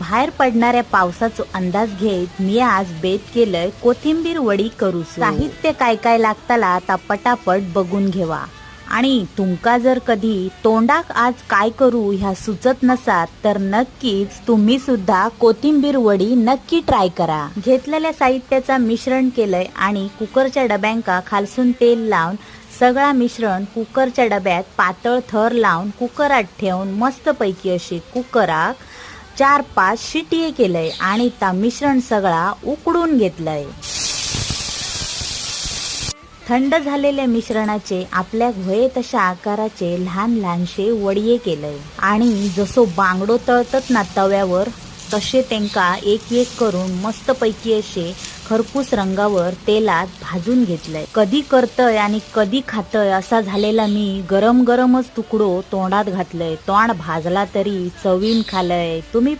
बाहेर पडणाऱ्या पावसाचा अंदाज घेत मी आज बेत केलंय कोथिंबीर वडी करू साहित्य काय काय लागताला आता पटापट बघून घेवा. आणि तुमका जर कधी तोंडाक आज काय करू ह्या सुचत नसात तर नक्कीच तुम्ही सुद्धा कोथिंबीर वडी नक्की ट्राय करा. घेतलेल्या साहित्याचा मिश्रण केलंय आणि कुकरच्या डब्यांका खालसून तेल लावून सगळा मिश्रण कुकरच्या डब्यात पातळ थर लावून कुकरात ठेवून मस्तपैकी अशी कुकराक चार पाच शिटी केलंय आणि त्या मिश्रण सगळा उकडून घेतलंय. थंड झालेल्या मिश्रणाचे आपल्या होये तशा आकाराचे लहान लहानशे वडिये केलंय. आणि जसो बांगडो तळतात ना तव्यावर तसे त्यांका एक एक करून मस्तपैकी असे खरपूस रंगावर तेलात भाजून घेतलंय. कधी करतय आणि कधी खातय असा झालेला मी गरम गरमच तुकडो तोंडात घातलंय. तोंड भाजला तरी चवीन खालय. तुम्ही